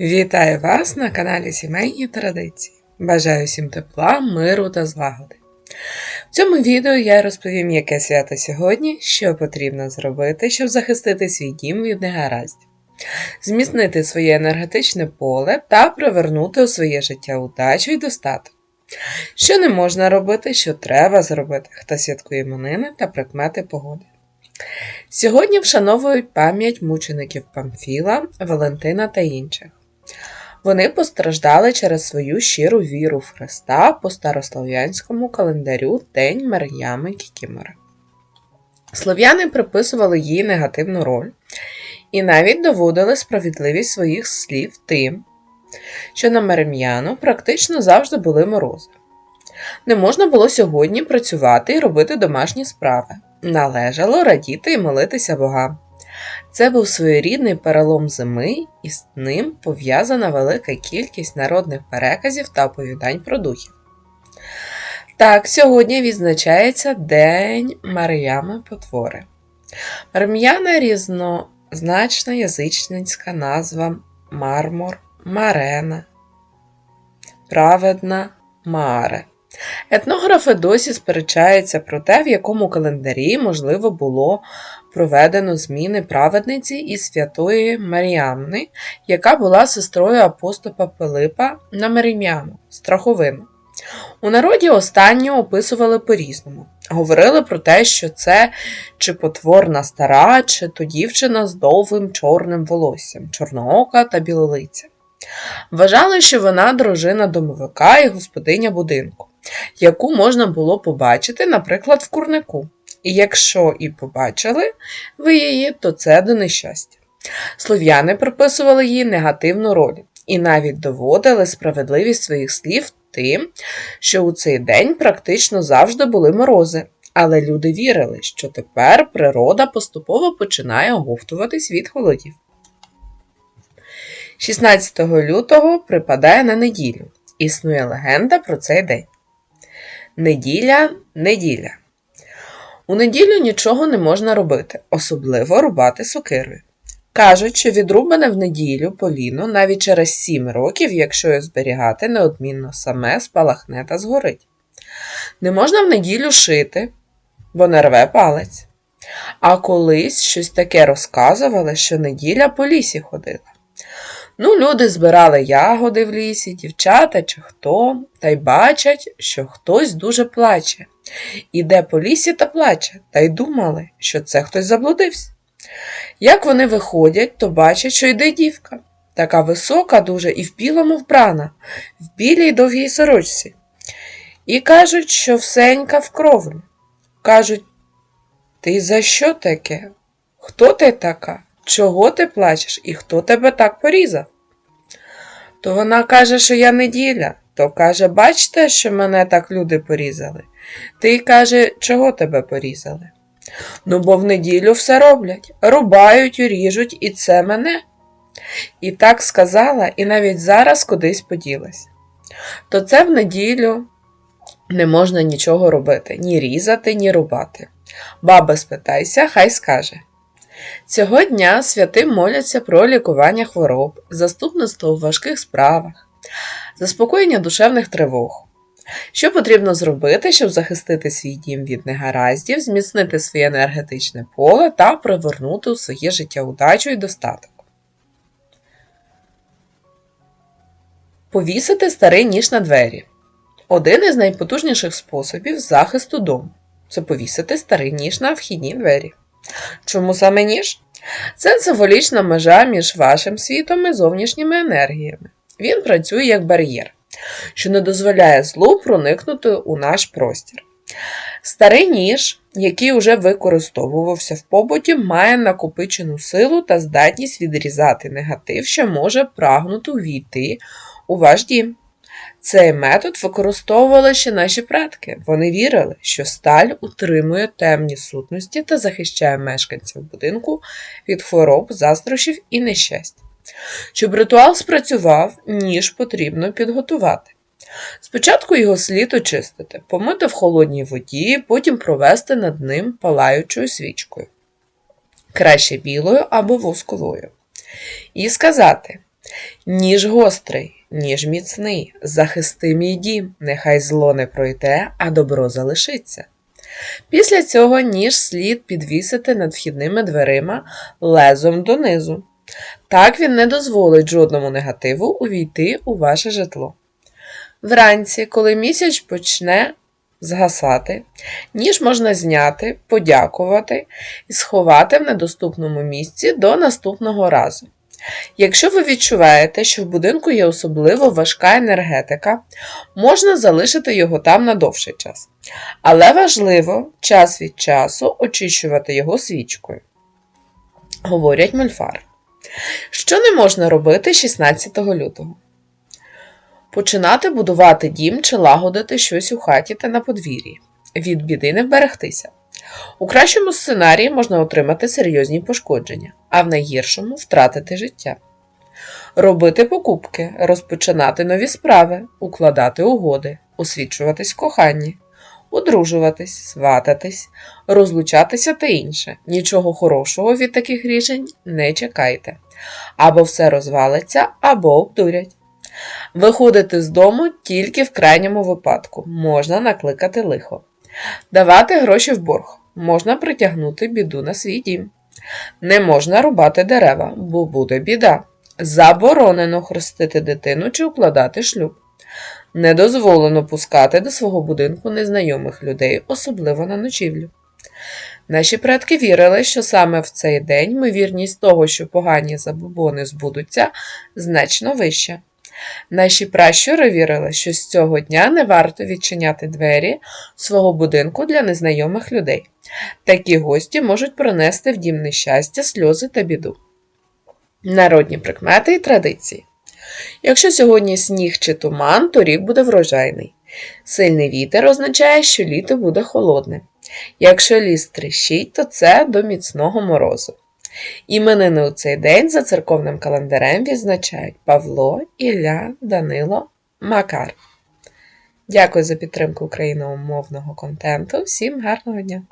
Вітаю вас на каналі Сімейні Традиції. Бажаю всім тепла, миру та злагоди. В цьому відео я розповім, яке свято сьогодні, що потрібно зробити, щоб захистити свій дім від негараздів, зміцнити своє енергетичне поле та привернути у своє життя удачу і достаток. Що не можна робити, що треба зробити, хто святкує іменини та прикмети погоди. Сьогодні вшановують пам'ять мучеників Памфіла, Валентина та інших. Вони постраждали через свою щиру віру в Христа по старослов'янському календарю День Мар'ями Кікімори. Слов'яни приписували їй негативну роль і навіть доводили справедливість своїх слів тим, що на Мерем'яну практично завжди були морози. Не можна було сьогодні працювати і робити домашні справи. Належало радіти і молитися богам. Це був своєрідний перелом зими, і з ним пов'язана велика кількість народних переказів та оповідань про духів. Так, сьогодні відзначається День Мар'ями Потвори. Марм'яна різнозначна язичницька назва Мармор, Марена, Праведна Маре. Етнографи досі сперечаються про те, в якому календарі можливо було проведено зміни праведниці і святої Маріамни, яка була сестрою апостола Пилипа на Марім'яну, страховину. У народі останню описували по-різному. Говорили про те, що це чи потворна стара, чи то дівчина з довгим чорним волоссям, чорноока та білолиця. Вважали, що вона дружина домовика і господиня будинку, яку можна було побачити, наприклад, в курнику. І якщо і побачили ви її, то це до нещастя. Слов'яни приписували їй негативну роль і навіть доводили справедливість своїх слів тим, що у цей день практично завжди були морози, але люди вірили, що тепер природа поступово починає оговтуватись від холодів. 16 лютого припадає на неділю. Існує легенда про цей день. Неділя, неділя. У неділю нічого не можна робити, особливо рубати сокирою. Кажуть, що відрубане в неділю поліно навіть через 7 років, якщо його зберігати, неодмінно саме спалахне та згорить. Не можна в неділю шити, бо не рве палець. А колись щось таке розказували, що неділя по лісі ходила. Ну, люди збирали ягоди в лісі, дівчата чи хто, та й бачать, що хтось дуже плаче. Іде по лісі та плаче, та й думали, що це хтось заблудився. Як вони виходять, то бачать, що йде дівка, така висока, дуже і в білому вбрана, в білій довгій сорочці. І кажуть, що всенька в кровлю. Кажуть, ти за що таке? Хто ти така? Чого ти плачеш і хто тебе так порізав? То вона каже, що я неділя, то каже, бачте, що мене так люди порізали. Ти каже, чого тебе порізали? Ну, бо в неділю все роблять, рубають, ріжуть, і це мене. І так сказала, і навіть зараз кудись поділась. То це в неділю не можна нічого робити, ні різати, ні рубати. Баба спитайся, хай скаже. Цього дня святим моляться про лікування хвороб, заступництво в важких справах, заспокоєння душевних тривог. Що потрібно зробити, щоб захистити свій дім від негараздів, зміцнити своє енергетичне поле та привернути у своє життя удачу і достаток? Повісити старий ніж на двері. Один із найпотужніших способів захисту дому це повісити старий ніж на вхідні двері. Чому саме ніж? Це символічна межа між вашим світом і зовнішніми енергіями. Він працює як бар'єр, що не дозволяє злу проникнути у наш простір. Старий ніж, який уже використовувався в побуті, має накопичену силу та здатність відрізати негатив, що може прагнути увійти у ваш дім. Цей метод використовували ще наші предки. Вони вірили, що сталь утримує темні сутності та захищає мешканців будинку від хвороб, заздрощів і нещастя. Щоб ритуал спрацював, ніж потрібно підготувати. Спочатку його слід очистити, помити в холодній воді, потім провести над ним палаючою свічкою, краще білою або восковою. І сказати: Ніж гострий, ніж міцний, захисти мій дім, нехай зло не пройде, а добро залишиться. Після цього ніж слід підвісити над вхідними дверима лезом донизу. Так він не дозволить жодному негативу увійти у ваше житло. Вранці, коли місяць почне згасати, ніж можна зняти, подякувати і сховати в недоступному місці до наступного разу. Якщо ви відчуваєте, що в будинку є особливо важка енергетика, можна залишити його там на довший час. Але важливо час від часу очищувати його свічкою. Говорять мольфар. Що не можна робити 16 лютого? Починати будувати дім чи лагодити щось у хаті та на подвір'ї. Від біди не вберегтися. У кращому сценарії можна отримати серйозні пошкодження, а в найгіршому втратити життя. Робити покупки, розпочинати нові справи, укладати угоди, освічуватись в коханні, одружуватись, свататись, розлучатися та інше. Нічого хорошого від таких рішень не чекайте. Або все розвалиться, або обдурять. Виходити з дому тільки в крайньому випадку можна накликати лихо. Давати гроші в борг можна притягнути біду на свій дім. Не можна рубати дерева, бо буде біда. Заборонено хрестити дитину чи укладати шлюб. Не дозволено пускати до свого будинку незнайомих людей, особливо на ночівлю. Наші предки вірили, що саме в цей день ймовірність того, що погані забобони збудуться, значно вища. Наші пращури вірили, що з цього дня не варто відчиняти двері свого будинку для незнайомих людей. Такі гості можуть принести в дім нещастя, сльози та біду. Народні прикмети і традиції. Якщо сьогодні сніг чи туман, то рік буде врожайний. Сильний вітер означає, що літо буде холодне. Якщо ліс тріщить, то це до міцного морозу. Іменини у цей день за церковним календарем відзначають Павло, Ілля, Данило, Макар. Дякую за підтримку україномовного контенту. Всім гарного дня!